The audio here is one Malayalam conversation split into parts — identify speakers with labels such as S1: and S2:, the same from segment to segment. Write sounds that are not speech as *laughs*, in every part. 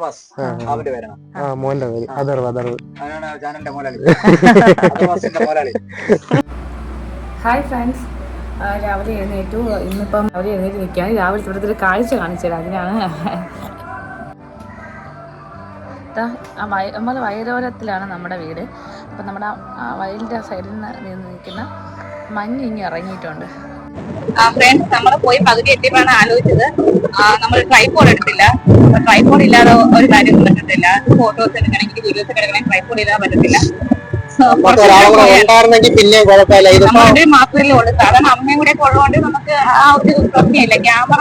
S1: അദർവാസ്
S2: ആ,
S1: അവന്റെ പേരാണ്.
S2: ആ മോന്റെ പേര്. അതർവ് അതർവ്
S1: ചാനലിന്റെ മോലാളി. *laughs* മോലാളി.
S3: Hi friends. രാവിലെ എഴുന്നേറ്റു. ഇന്നിപ്പം രാവിലെ എഴുന്നേറ്റ് നിൽക്കുകയാണ്. രാവിലെ ഇവിടുത്തെ ഒരു കാഴ്ച കാണിച്ചത് അതിനാണ്. നമ്മളെ വയലോരത്തിലാണ് നമ്മുടെ വീട്. അപ്പം നമ്മുടെ വയലിന്റെ സൈഡിൽ നിന്ന് നിന്ന് നിൽക്കുന്ന മഞ്ഞ് ഇങ്ങി ഇറങ്ങിയിട്ടുണ്ട്.
S4: ഫ്രണ്ട്സ് നമ്മൾ പോയി പകുതി എത്തിയപ്പോഴാണ് ആലോചിച്ചത്. നമ്മൾ ട്രൈപോഡ് എടുത്തില്ല. ട്രൈപോഡ് ഇല്ലാതെ ഒരു കാര്യം പറ്റത്തില്ല. ഫോട്ടോസ് എടുക്കണമെങ്കിൽ വീഡിയോസ് എടുക്കണമെങ്കിൽ ട്രൈപോഡ് ഇല്ലാതെ പറ്റത്തില്ല. നമ്മുടെ കുറച്ച്
S2: ഒരാളെ
S4: ദൂരം
S2: കൂടെ
S4: പോയാൽ
S2: ഉണ്ടായിരുന്നെങ്കിൽ പിന്നെയും കുഴപ്പമില്ല. ഇതിപ്പോ
S4: നമ്മളുടെ മാത്രമേ ഉള്ളൂ. സാധാരണ അമ്മയും കൂടെ ഒക്കെ ഉള്ളതുകൊണ്ട് നമുക്ക് ആ ഒരു പ്രശ്നമില്ല. ക്യാമറ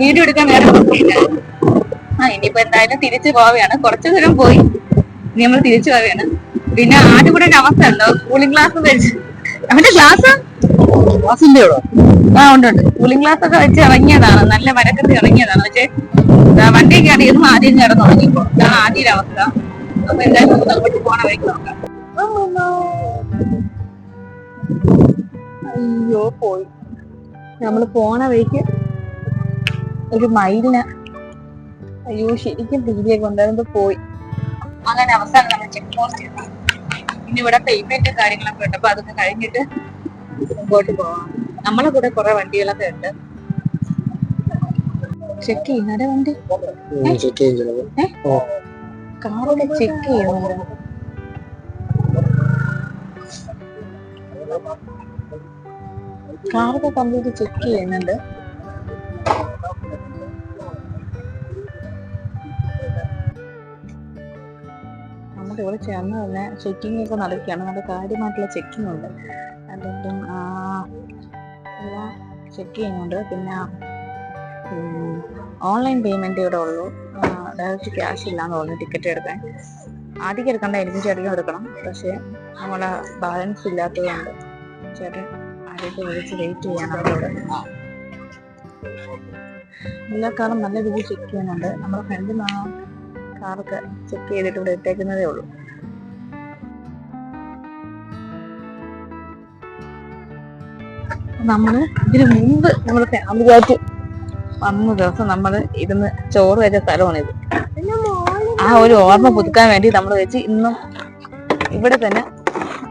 S4: വീഡിയോ എടുക്കാൻ വേറെ പ്രശ്നമില്ല. ആ ഇനിയിപ്പോ എന്തായാലും തിരിച്ചു പോവുകയാണ്. കുറച്ചു ദൂരം പോയി. ഇനി നമ്മൾ തിരിച്ചു പോവുകയാണ്. പിന്നെ ആദ്യം കൂടെ ഒരു അവസ്ഥ ഉണ്ടോ? കൂളിംഗ് ഗ്ലാസ് വെച്ച്. അവന്റെ ഗ്ലാസ് ആ ഉണ്ട് ഉണ്ട്. കൂളിംഗ് ഗ്ലാസ് ഒക്കെ വെച്ച് ഇറങ്ങിയതാണ്. നല്ല മരക്കത്ത് ഇറങ്ങിയതാണ്. പക്ഷേ വണ്ടി ആണെങ്കിൽ ആദ്യം കിടന്നു തുടങ്ങിയപ്പോ ഇതാണ് ആദ്യ അവസ്ഥ. അപ്പൊ എന്തായാലും നമുക്ക് അങ്ങോട്ട് പോണ വഴിക്ക് നോക്കാം. അയ്യോ പോയി. നമ്മൾ പോണ വഴിക്ക് ഒരു മയിലിന് അയ്യോ ശരിക്കും പീടിയൊക്കെ ഉണ്ടായിരുന്നു പോയി. അങ്ങനെ അവസാനം നമ്മൾ ചെക്ക് പോസ്റ്റ് എത്തി ഇനി ഇവിടെ പേയ്മെന്റ് കാര്യങ്ങളൊക്കെ ഉണ്ട്. അപ്പൊ അതൊക്കെ കഴിഞ്ഞിട്ട് മുമ്പോട്ട് പോവാം. നമ്മളെ കൂടെ കുറെ വണ്ടികളൊക്കെ ഉണ്ട്. ചെക്ക് ചെയ്യുന്നവരെ വണ്ടി? കാറൊക്കെ ചെക്ക് ചെയ്യുന്നുണ്ട് കാറൊക്കെ കംപ്ലീറ്റ് ചെക്ക് ചെയ്യുന്നുണ്ട്. നമ്മുടെ അന്ന് തന്നെ ചെക്കിംഗ് ഒക്കെ നടക്കുകയാണ്. നല്ല കാര്യമായിട്ടുള്ള ചെക്കിംഗ് ഉണ്ട്. എന്തെങ്കിലും എല്ലാം ചെക്ക് ചെയ്യുന്നുണ്ട്. പിന്നെ ഓൺലൈൻ പേയ്മെന്റ് ഇവിടെ ഉള്ളൂ. ഡയറക്റ്റ് ക്യാഷ് ഇല്ലാന്ന് തോന്നുന്നു ടിക്കറ്റ് എടുക്കാൻ. ആദ്യം എടുക്കണ്ട എനിക്കും ചേട്ടനും എടുക്കണം. പക്ഷേ നമ്മളെ ബാലൻസ് ഇല്ലാത്തതുകൊണ്ട് ചേട്ടൻ ആദ്യത്തെ വിളിച്ച് വെയിറ്റ് ചെയ്യണം അവിടെ എല്ലാ കാറും നല്ല രീതിയിൽ ചെക്ക് ചെയ്യുന്നുണ്ട്. നമ്മുടെ ഫ്രണ്ടിൽ ആ കാറൊക്കെ ചെക്ക് ചെയ്തിട്ട് ഇവിടെ ഇട്ടേക്കുന്നതേ ഉള്ളൂ. നമ്മൾ ഇതിനു മുമ്പ് നമ്മൾ ഫാമിലി ആയിട്ട് വന്ന ദിവസം നമ്മൾ ഇരുന്ന് ചോറ് വെച്ച സ്ഥലമാണ് ഇത് ആ ഒരു ഓർമ്മ പുതുക്കാൻ വേണ്ടി നമ്മൾ വെച്ച് ഇന്നും ഇവിടെ തന്നെ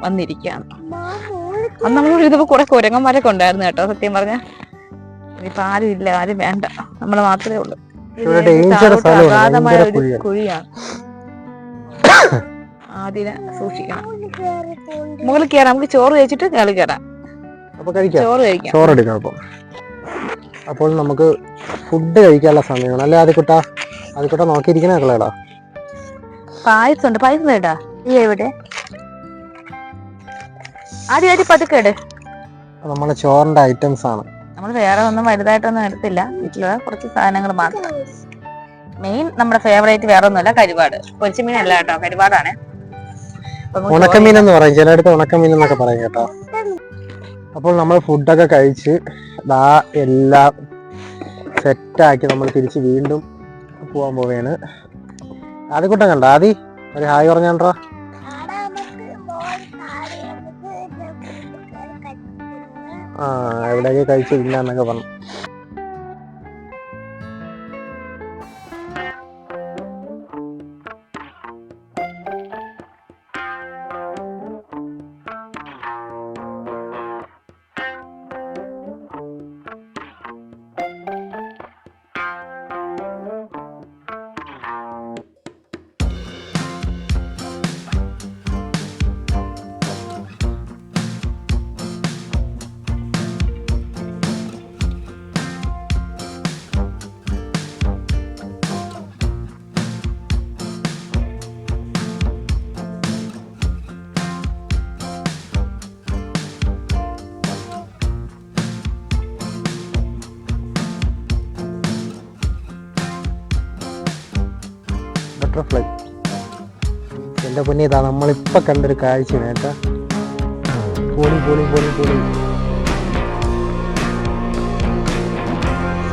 S4: വന്നിരിക്കുകയാണ്. അന്ന് നമ്മൾ ഇതിപ്പോ കുറെ കുരങ്ങന്മാരൊക്കെ ഉണ്ടായിരുന്നു കേട്ടോ സത്യം പറഞ്ഞ. ഇനിയിപ്പൊ ആരും ഇല്ല ആരും വേണ്ട. നമ്മൾ മാത്രമേ ഉള്ളൂ. അഗാധമായ ഒരു
S2: കുഴിയാണ്.
S4: കുഴിയാണ്. ആദ്യം സൂക്ഷിക്കണം. മുകളിൽ കയറാം നമുക്ക് ചോറ് കഴിച്ചിട്ട് കളി കയറാം
S2: അപ്പൊ കഴിക്കാം.
S4: ചോറ്
S2: എടുക്കാം അപ്പം. അപ്പോൾ നമുക്ക് ഫുഡ് കഴിക്കാനുള്ള സമയമാണ്. അല്ലേ ആദ്യക്കുട്ട ആദ്യക്കുട്ട നോക്കിയിരിക്കണ കളയടാ
S4: പായസം ഉണ്ട് പായസം കേട്ടാ ഈ എവിടെ? ആദ്യം ആദ്യം പതുക്കെ ഇട്.
S2: നമ്മളെ ചോറിന്റെ ഐറ്റംസ് ആണ്.
S4: നമ്മൾ വേറെ ഒന്നും വലുതായിട്ടൊന്നും എടുത്തില്ല. വീട്ടിലുള്ള കുറച്ച് സാധനങ്ങൾ മാത്രം. മെയിൻ നമ്മുടെ ഫേവറേറ്റ് വേറെ ഒന്നുമല്ല കരുവാട്. പൊരിച്ച മീനല്ല കേട്ടോ കരുവാടാണ്.
S2: ഉണക്കമീൻ എന്ന് പറയും. ചിലയിടത്ത് ഉണക്കമീൻ എന്നൊക്കെ പറയും കേട്ടോ. അപ്പോൾ നമ്മൾ ഫുഡൊക്കെ കഴിച്ച് ദാ എല്ലാം സെറ്റാക്കി നമ്മൾ തിരിച്ച് വീണ്ടും പോകാൻ പോവുകയാണ് ആദ്യക്കൂട്ടം കണ്ട? ആദി ഒരു ഹായ് പറഞ്ഞാണ്ടാ? ആ എവിടെയൊക്കെ കഴിച്ചില്ല എന്നൊക്കെ പറഞ്ഞു. പൊന്നി ഇതാ നമ്മളിപ്പോൾ കണ്ടൊരു കാഴ്ചയാണ് കേട്ടോ. പോളി പോളി പോളി പോളി.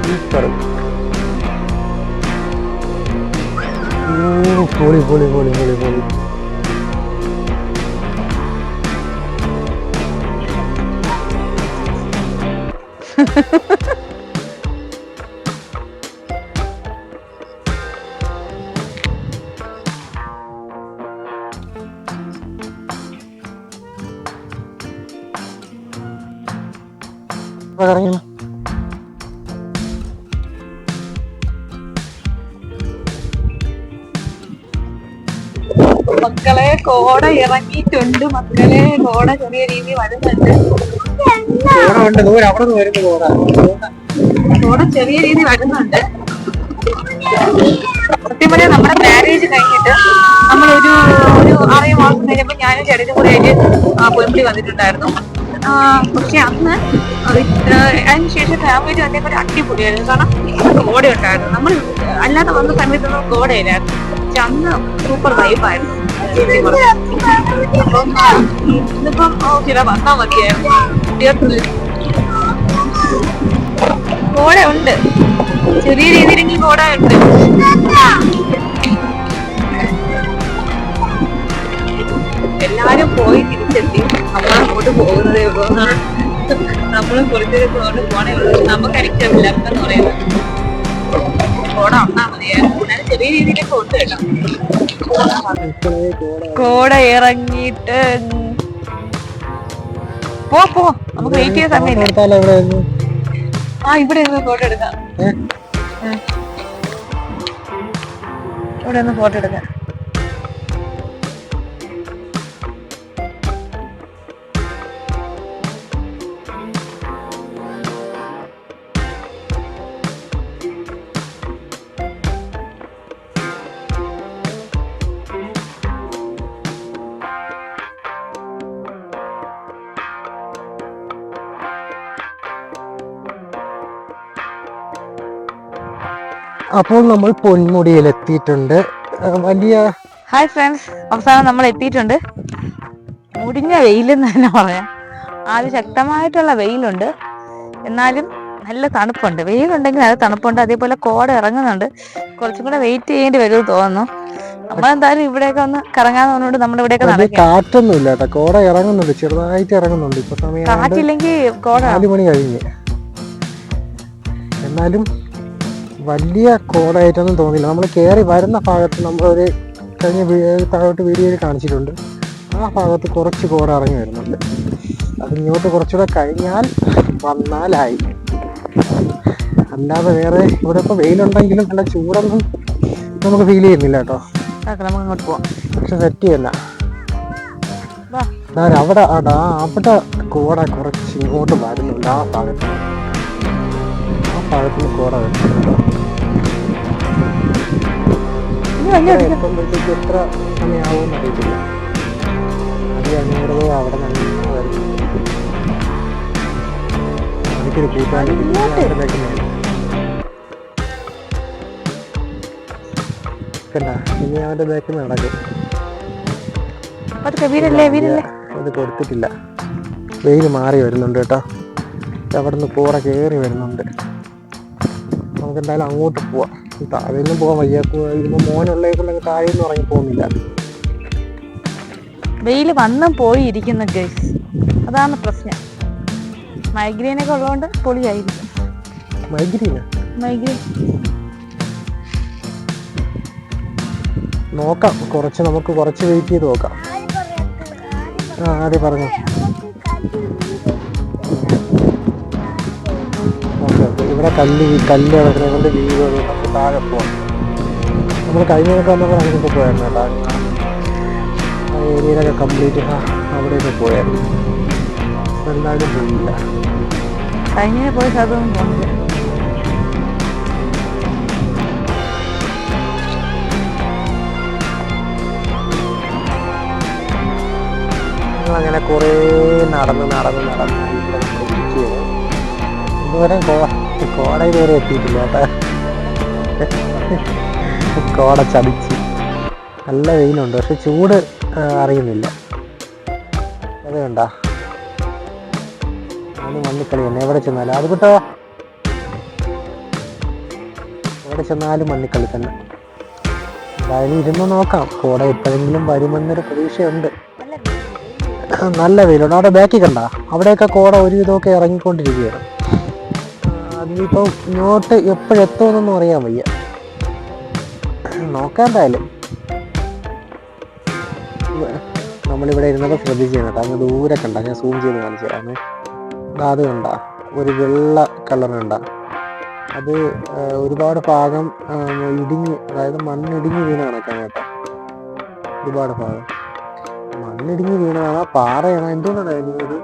S2: സൂപ്പർ പോളി പോളി പോളി പോളി പോളി.
S4: മക്കളെ കോട ഇറങ്ങിയിട്ടുണ്ട്. മക്കളെ കോട ചെറിയ രീതിയിൽ വരുന്നുണ്ട്.
S2: കോട
S4: ചെറിയ രീതിയിൽ വരുന്നുണ്ട്. സത്യം പറഞ്ഞാൽ നമ്മുടെ മാരേജ് കഴിഞ്ഞിട്ട് നമ്മളൊരു ഒരു ആറേ മാസം കഴിഞ്ഞപ്പോ ഞാനും ചേട്ടനും കൂടെ ആയിട്ട് പൊന്തി വന്നിട്ടുണ്ടായിരുന്നു. പക്ഷെ അന്ന് അതിന് ശേഷം ഫാമിലി ഫാമിലി ഒരു അടിപൊളിയായിരുന്നു. കാരണം കോട ഉണ്ടായിരുന്നു നമ്മൾ അല്ലാതെ വന്ന സമയത്തൊന്നും കോടയില്ലായിരുന്നു. പക്ഷെ അന്ന് സൂപ്പർ വൈബായിരുന്നു അപ്പം ഇന്നിപ്പം ഓ, ചില വന്നാ മതിയായിരുന്നു കുട്ടികൾക്ക് കോട ഉണ്ട് ചെറിയ രീതിയിലെങ്കിൽ കോട ഉണ്ട് എല്ലാരും പോയി തിരിച്ചെത്തി. നമ്മളങ്ങോട്ട് പോകുന്നതേ ഉള്ളൂ. നമ്മളും കുറച്ചൊക്കെ കൊണ്ട് പോണേ ഉള്ളൂ. നമുക്ക് അരിക്കാമില്ല എന്ന് പറയുന്നത് വന്നാ മതിയായിരുന്നു എന്നാലും ചെറിയ രീതിയിലൊക്കെ ഉണ്ട് കേട്ടോ കോട ഇറങ്ങിയിട്ട് പോ പോ നമുക്ക് വെയിറ്റ് ചെയ്യാൻ സമയമില്ല ആ ഇവിടെ നിന്ന് ഫോട്ടോ എടുക്കാം. ഇവിടെ നിന്ന് ഫോട്ടോ എടുക്കാം.
S2: അപ്പോൾ നമ്മൾ പൊന്മുടിയിൽ എത്തിയിട്ടുണ്ട് വലിയ
S4: ഹായ് ഫ്രണ്ട്സ് അവസാനം നമ്മൾ എത്തിയിട്ടുണ്ട്. മുടിഞ്ഞ വെയിലെന്ന് തന്നെ പറയാം. ആദ്യം ശക്തമായിട്ടുള്ള വെയിലുണ്ട്. എന്നാലും നല്ല തണുപ്പുണ്ട്. വെയിലുണ്ടെങ്കിൽ നല്ല തണുപ്പുണ്ട്. അതേപോലെ കോട ഇറങ്ങുന്നുണ്ട്. കുറച്ചും കൂടെ വെയിറ്റ് ചെയ്യേണ്ടി വരുമെന്ന് തോന്നുന്നു. നമ്മളെന്തായാലും ഇവിടെയൊക്കെ ഒന്ന് കറങ്ങാൻ തോന്നുന്നുണ്ട് നമ്മൾ ഇവിടെയൊക്കെ
S2: വലിയ
S4: നടക്കാം.
S2: കാറ്റൊന്നും ഇല്ല കേട്ടോ. കോട ഇറങ്ങുന്നുണ്ട്. ചെറുതായിട്ട് ഇറങ്ങുന്നുണ്ട്. ഇപ്പൊ സമയം
S4: കാറ്റില്ലെങ്കിൽ കോട
S2: നാല് മണി കഴിഞ്ഞ്. എന്നാലും വലിയ കോടായിട്ടൊന്നും തോന്നില്ല നമ്മൾ കയറി വരുന്ന ഭാഗത്ത് നമ്മളൊരു കഴിഞ്ഞ താഴോട്ട് വീഡിയോയിൽ കാണിച്ചിട്ടുണ്ട്. ആ ഭാഗത്ത് കുറച്ച് കോട ഇറങ്ങി വരുന്നുണ്ട്. അത് ഇങ്ങോട്ട് കുറച്ചുകൂടെ കഴിഞ്ഞാൽ വന്നാലായി. അല്ലാതെ വേറെ ഇവിടെ ഇപ്പോൾ വെയിലുണ്ടെങ്കിലും നല്ല ചൂടൊന്നും നമുക്ക് ഫീൽ ചെയ്യുന്നില്ല കേട്ടോ.
S4: നമുക്ക് അങ്ങോട്ട് പോവാം.
S2: പക്ഷെ സെറ്റ് ചെയ്യല്ല അവിടെ ആടാ അവിടെ കോട കുറച്ച് ഇങ്ങോട്ട് വരുന്നുണ്ട്. ആ ഭാഗത്ത്. ആ ഭാഗത്തിന് കോട വരുന്നുണ്ട്. എത്തുമ്പോഴത്തേക്ക് എത്ര സമയമാവുമെന്ന് അറിയത്തില്ല. അത് അഞ്ഞൂറോ അവിടെ എനിക്കൊരു കൂട്ടുകാരി കണ്ട ഇനി അവന്റെ ബാക്കിൽ നടക്കും. അത് കൊടുത്തിട്ടില്ല. വെയിൽ മാറി വരുന്നുണ്ട് കേട്ടോ. അവിടെ നിന്ന് കൂറ കയറി വരുന്നുണ്ട്. നമുക്ക് എന്തായാലും അങ്ങോട്ട് പോവാം. താഴെ നിന്നും പോകാൻ വയ്യ. ഇന്ന് മോനുള്ളേക്കുണ്ടെങ്കിൽ താഴെ നിന്ന് ഇറങ്ങി പോകുന്നില്ല
S4: വെയിൽ വന്നും പോയി ഇരിക്കുന്ന ഗൈസ് അതാണ് പ്രശ്നം. മൈഗ്രെയിൻ ഒക്കെ ഉള്ളതുകൊണ്ട് പൊളിയായിരിക്കും.
S2: മൈഗ്രീന
S4: മൈഗ്രെയിൻ.
S2: നോക്കാം. കുറച്ച് നമുക്ക് കുറച്ച് വെയിറ്റ് ചെയ്ത് നോക്കാം. ആ അതെ പറഞ്ഞു. ഇവിടെ കല്ല് കല്ല് കിടക്കുന്നത് കൊണ്ട് വീട് നമുക്ക് താഴെ പോവാം. നമ്മൾ കഴിഞ്ഞൊക്കെ വന്നപ്പോൾ അങ്ങനെയൊക്കെ പോയായിരുന്നു കേട്ടോ. ആ ഏരിയയിലൊക്കെ കംപ്ലീറ്റ് അവിടെയൊക്കെ പോയായിരുന്നു. എന്തായാലും പോയില്ല.
S4: കഴിഞ്ഞ പോയി അതൊന്നും
S2: അങ്ങനെ കുറേ നടന്ന് നടന്ന് നടന്ന് ഇരിക്കുകയാണ്. ഇതുവരെ കോ- കോടയിൽ വരെ എത്തിയിട്ടില്ല കേട്ടാ. കോട ചതിച്ച്. നല്ല വെയിലുണ്ട് പക്ഷെ ചൂട് അറിയുന്നില്ല. അത് കണ്ട. അത് മണ്ണിക്കളി തന്നെ. എവിടെ ചെന്നാലും. അത് കിട്ടോ എവിടെ ചെന്നാലും മണ്ണിക്കളി തന്നെ. എന്തായാലും ഇരുന്ന് നോക്കാം. കോട എപ്പോഴെങ്കിലും വരുമെന്നൊരു പ്രതീക്ഷയുണ്ട്. നല്ല വെയിലുണ്ട്. അവിടെ ബാക്കി കണ്ട. അവിടെയൊക്കെ കോട ഒരു വിധമൊക്കെ ഇറങ്ങിക്കൊണ്ടിരിക്കുകയാണ്. അതിനിപ്പം ഇങ്ങോട്ട് എപ്പോഴെത്തുമെന്നൊന്നും അറിയാൻ വയ്യ. നോക്കാണ്ടായാലും നമ്മളിവിടെ ഇരുന്നപ്പോൾ ശ്രദ്ധിച്ചു കേട്ടോ. അങ്ങ് ദൂരെ കണ്ട ഞാൻ സൂം ചെയ്ത് കാണിച്ചു അത് കണ്ട. ഒരു വെള്ള കളർ കണ്ട. അത് ഒരുപാട് ഭാഗം ഇടിഞ്ഞ് അതായത് മണ്ണിടിഞ്ഞ് വീണ് കണക്കാണ് കേട്ടോ. ഒരുപാട് ഭാഗം. മണ്ണിടിഞ്ഞ് വീണതാണോ പാറയാണ്. എന്തുകൊണ്ടാണ് ഒരു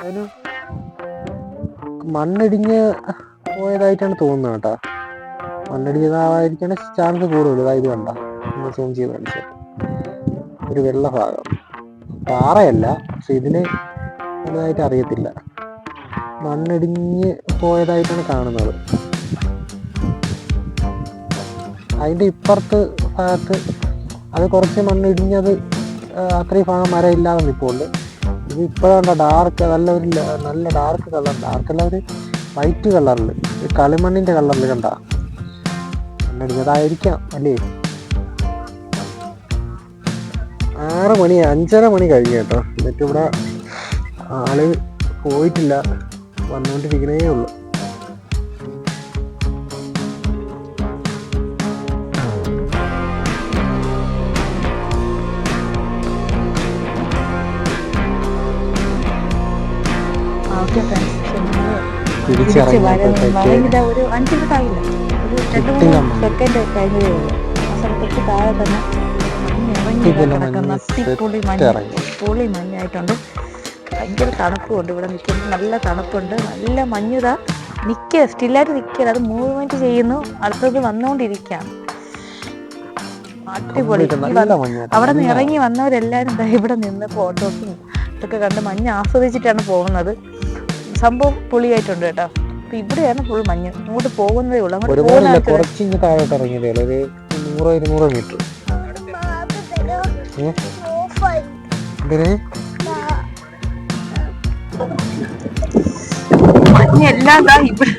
S2: അതിന് മണ്ണിടിഞ്ഞ് പോയതായിട്ടാണ് തോന്നുന്നത് കേട്ടോ. മണ്ണിടിഞ്ഞതായിരിക്കാണ് ചാൻസ് കൂടുതൽ ഇതായത് കണ്ട. സൂം ചെയ്ത് കാണിച്ചത് ഒരു വെള്ള ഭാഗം പാറയല്ല പക്ഷെ ഇതിന് ഇതായിട്ട് അറിയത്തില്ല. മണ്ണിടിഞ്ഞ് പോയതായിട്ടാണ് കാണുന്നത്. അതിന്റെ ഇപ്പുറത്ത് ഭാഗത്ത് അത് കുറച്ച് മണ്ണിടിഞ്ഞത് അത്രയും ഭാഗം മരം ഇല്ലാതെ നിൽപ്പുണ്ട് ഇത് ഇപ്പോഴാണ് ഡാർക്ക് നല്ല ഒരു നല്ല ഡാർക്ക് കളർ ഡാർക്ക് അല്ല ഒരു വൈറ്റ് കളറിൽ കളിമണ്ണിന്റെ കളറിൽ കണ്ട. അതായിരിക്കാം അല്ലേ? ആറ് മണി അഞ്ചര മണി കഴിഞ്ഞു കേട്ടോ. എന്നിട്ട് ഇവിടെ ആൾ പോയിട്ടില്ല. വന്നുകൊണ്ടിരിക്കണേ ഉള്ളു.
S4: തിരിച്ച് വരങ്ങിത ഒരു അഞ്ച് മിനിറ്റ് ആയില്ല. ഒരു രണ്ട് മൂന്ന് സെക്കൻഡ് കഴിഞ്ഞതേ ഉള്ളൂ. ആ സ്ഥലത്തൊക്കെ താഴെ തന്നെ മഞ്ഞ് ഇറങ്ങി കിടക്കുന്ന
S2: മഞ്ഞ്
S4: അത്തിപ്പൊളി
S2: set
S4: പൊളി മഞ്ഞായിട്ടുണ്ട്. ഭയങ്കര തണുപ്പുണ്ട് ഇവിടെ നിൽക്കുന്നത്. നല്ല തണുപ്പുണ്ട്. നല്ല മഞ്ഞുതാ നിൽക്കുക. സ്റ്റില്ലായിട്ട് നിൽക്കുക. അത് മൂവ്മെന്റ് ചെയ്യുന്നു. അടുത്തത് വന്നുകൊണ്ടിരിക്കുകയാണ്. അടിപൊളി. അവിടെ നിന്ന് ഇറങ്ങി വന്നവരെല്ലാവരും ഇവിടെ നിന്ന് ഫോട്ടോസും ഇതൊക്കെ കണ്ട് മഞ്ഞ് ആസ്വദിച്ചിട്ടാണ് പോകുന്നത്. സംഭവം പൊളിയായിട്ടുണ്ട് കേട്ടോ. അപ്പൊ ഇവിടെയാണ് ഫുൾ മഞ്ഞ്. ഇങ്ങോട്ട് പോകുന്നതേ ഉള്ളൂ. അങ്ങോട്ട്
S2: ഒരുപാടില്ല
S4: പോകുന്ന
S2: കുറച്ചിങ്ങ് താഴോട്ട് ഇറങ്ങിയതേ ഉള്ളൂ. ഒരു നൂറോ ഇരുന്നൂറോ മീറ്റർ
S4: മഞ്ഞെല്ലാം ദാ ഇവിടെ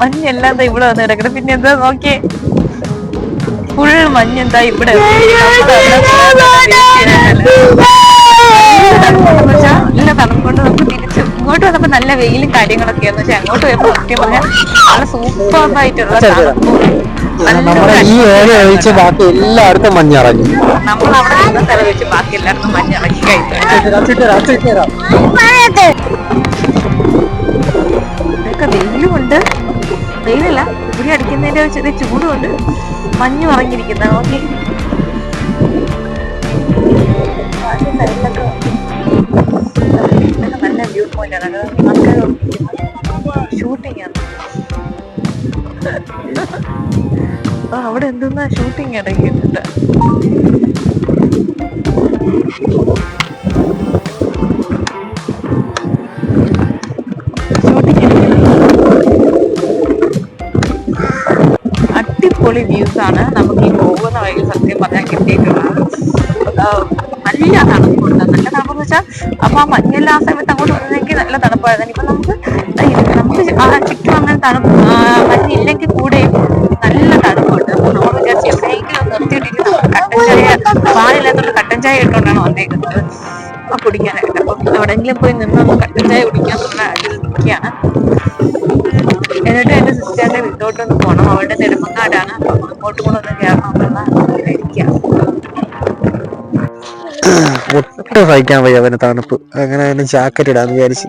S4: മഞ്ഞെല്ലാം ദാ ഇവിടെ വന്ന് കിടക്കണം പിന്നെ എന്താ നോക്കിയേ? ഫുൾ മഞ്ഞ് എന്താ ഇവിടെ നല്ല കൊണ്ട് നമുക്ക് തിരിച്ച് ഇങ്ങോട്ട് വന്നപ്പോ നല്ല വെയിലും കാര്യങ്ങളൊക്കെയാണ് പക്ഷെ അങ്ങോട്ട് വരുമ്പോ സത്യം പറഞ്ഞാൽ നല്ല സൂപ്പർ ആയിട്ടുള്ള തണുപ്പും നല്ല
S2: നമ്മുടെ ഈ ഏരിയ ഒഴിച്ച് ബാക്കി എല്ലായിടത്തും മഞ്ഞിറങ്ങി.
S4: നമ്മൾ അവിടെ നിന്ന സ്ഥലം വെച്ച് ബാക്കി എല്ലായിടത്തും മഞ്ഞ് ഇറക്കി കഴിക്കും ഇതൊക്കെ വെയിലുമുണ്ട്. വെയിലല്ല ഇവിടെ അടിക്കുന്നതിന്റെ ചെറിയ ചൂടുമുണ്ട്. മഞ്ഞ് ഇറങ്ങിയിരിക്കുന്ന ഓക്കെ നല്ല അവിടെ എന്തെന്നാ ഷൂട്ടിംഗ് ഇടങ്ങിയിട്ടുണ്ട്. അടിപൊളി വ്യൂസ് ആണ്. നമുക്ക് ഈ പോകുന്ന വഴി സത്യം പറഞ്ഞാൽ കിട്ടിയിട്ടുള്ളത് നല്ല തണുപ്പുണ്ട്. നല്ല തണുപ്പെന്ന് വെച്ചാൽ അപ്പൊ ആ മഞ്ഞെല്ലാം സമയത്ത് അങ്ങോട്ട് വന്നെങ്കിൽ നല്ല തണുപ്പായിരുന്നു. ഇപ്പൊ നമുക്ക് നമുക്ക് ആ ചുറ്റും അങ്ങനെ തണുപ്പ് മഞ്ഞില്ലെങ്കിൽ കൂടെ നല്ല തണുപ്പുണ്ട്. അപ്പൊ നമ്മൾ വിചാരിച്ചു എവിടെയെങ്കിലും നിർത്തിയിട്ടിരിക്കുന്നു കട്ടൻ ചായ പാലില്ലാത്തോണ്ട് കട്ടൻ ചായ ഇട്ടുകൊണ്ടാണ് വന്നേക്കുന്നത്. കുടിക്കാനായിട്ട് അപ്പൊ എവിടെയെങ്കിലും പോയി നിന്ന് കട്ടൻ ചായ കുടിക്കാൻ നമ്മൾ നിൽക്കുകയാണ്. എന്നിട്ട് എന്റെ സിസ്റ്ററിന്റെ വീട്ടോട്ടൊന്ന് പോകണം അവളുടെ നെടുമങ്ങാടാണ് അപ്പൊ അങ്ങോട്ടും കൂടെ ഒന്ന് കയറണം എന്നുള്ള ഇരിക്കുക
S2: ഒട്ടും സഹിക്കാൻ വയ്യ അവന് തണുപ്പ്. അങ്ങനെ അവന് ജാക്കറ്റ് ഇടാന്ന് വിചാരിച്ച്.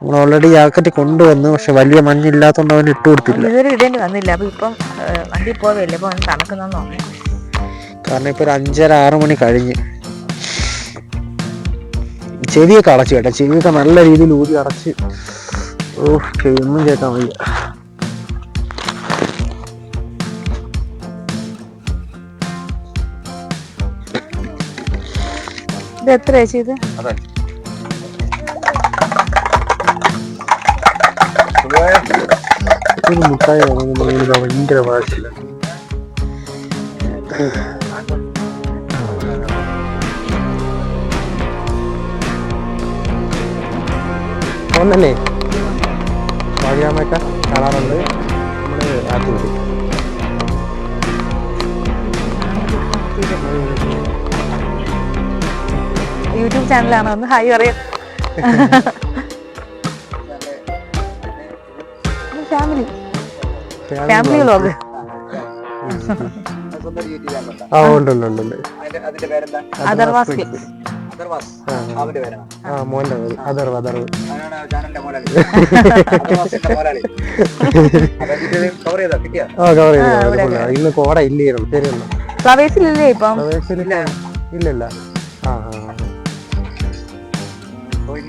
S2: നമ്മൾ ഓൾറെഡി ജാക്കറ്റ് കൊണ്ടുവന്നു പക്ഷെ വലിയ മഞ്ഞില്ലാത്തോണ്ട് അവന് ഇട്ട് കൊടുത്തില്ല.
S4: ഇതുവരെ ഇടേണ്ടി വന്നില്ല. അപ്പൊ ഇപ്പം ഏഹ്, വണ്ടി പോവല്ലേ? അപ്പൊ തണുക്കുന്നെന്ന് തോന്നി
S2: കാരണം ഇപ്പൊ ഒരു അഞ്ചര ആറ് മണി കഴിഞ്ഞ്. ചെവിയൊക്കെ അടച്ചു കേട്ടോ. ചെവിയൊക്കെ നല്ല രീതിയിൽ ഊതി അടച്ച്. ഓ ചെവിയൊന്നും കേൾക്കാൻ വയ്യ.
S4: ഇത് എത്ര ചേച്ചി ഇത്
S2: മുട്ടായി ഭയങ്കര വാശില്ല ഒന്നല്ലേ വാഴാമൊക്കെ കാണാറുണ്ട്. നമ്മൾ ആക്കി വിടും
S4: യൂട്യൂബ് ചാനലാണ്. ഒന്ന് ഹായ് പറയാം. *laughs* ഫാമിലി. ഫാമിലി
S2: ആ ഉണ്ട് ഉണ്ട് ഉണ്ട്
S4: അതർവാസ്
S2: ആ, മോന്റെ അതർവ് അതർവ്
S1: കവർ
S2: ആ *laughs* ചെയ്തു. ഇന്ന് കോട ഇല്ലായിരുന്നു
S4: ഫ്ലവേഴ്സിലല്ലേ ഇപ്പം?
S2: ഇല്ലല്ല. ആ ആ.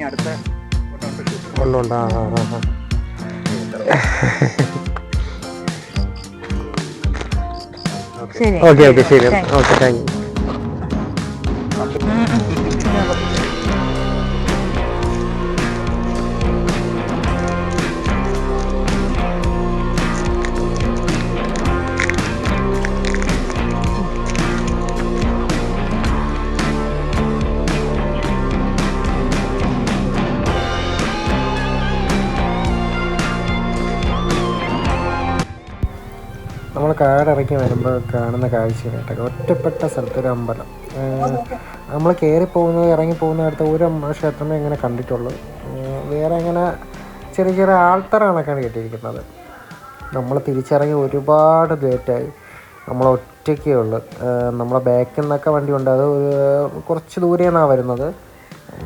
S1: അടുത്ത.
S2: ഉണ്ട് ആ ആ ആ ഓക്കെ ഓക്കെ ശരി. Okay thank you. കാടിറങ്ങി വരുമ്പോൾ കാണുന്ന കാഴ്ചയായിട്ടൊക്കെ ഒറ്റപ്പെട്ട സ്ഥലത്തൊരു അമ്പലം. നമ്മൾ കയറി പോകുന്നത് ഇറങ്ങി പോകുന്ന അടുത്ത് ഒരു ക്ഷേത്രമേ ഇങ്ങനെ കണ്ടിട്ടുള്ളൂ. വേറെ ഇങ്ങനെ ചെറിയ ചെറിയ ആൾത്തറകളൊക്കെ കേട്ടിരിക്കുന്നത്. നമ്മൾ തിരിച്ചിറങ്ങി ഒരുപാട് ലേറ്റായി. നമ്മൾ ഒറ്റയ്ക്കേ ഉള്ളു. നമ്മളെ ബാക്കിൽ നിന്നൊക്കെ വണ്ടി ഉണ്ട്. അത് കുറച്ച് ദൂരെ വരുന്നത്.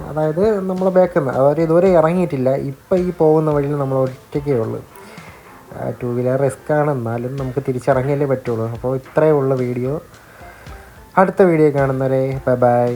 S2: അതായത് നമ്മളെ ബാക്കിൽ നിന്ന് അവർ ഇതുവരെ ഇറങ്ങിയിട്ടില്ല. ഇപ്പം ഈ പോകുന്ന വഴിയിൽ നമ്മൾ ഒറ്റയ്ക്കേ ഉള്ളു. ടു വീലർ റിസ്ക് ആണ്. എന്നാലും നമുക്ക് തിരിച്ചിറങ്ങിയല്ലേ പറ്റുള്ളൂ. അപ്പോൾ ഇത്രയേ ഉള്ളൂ വീഡിയോ. അടുത്ത വീഡിയോ കാണുന്നവരെ ബൈ ബൈ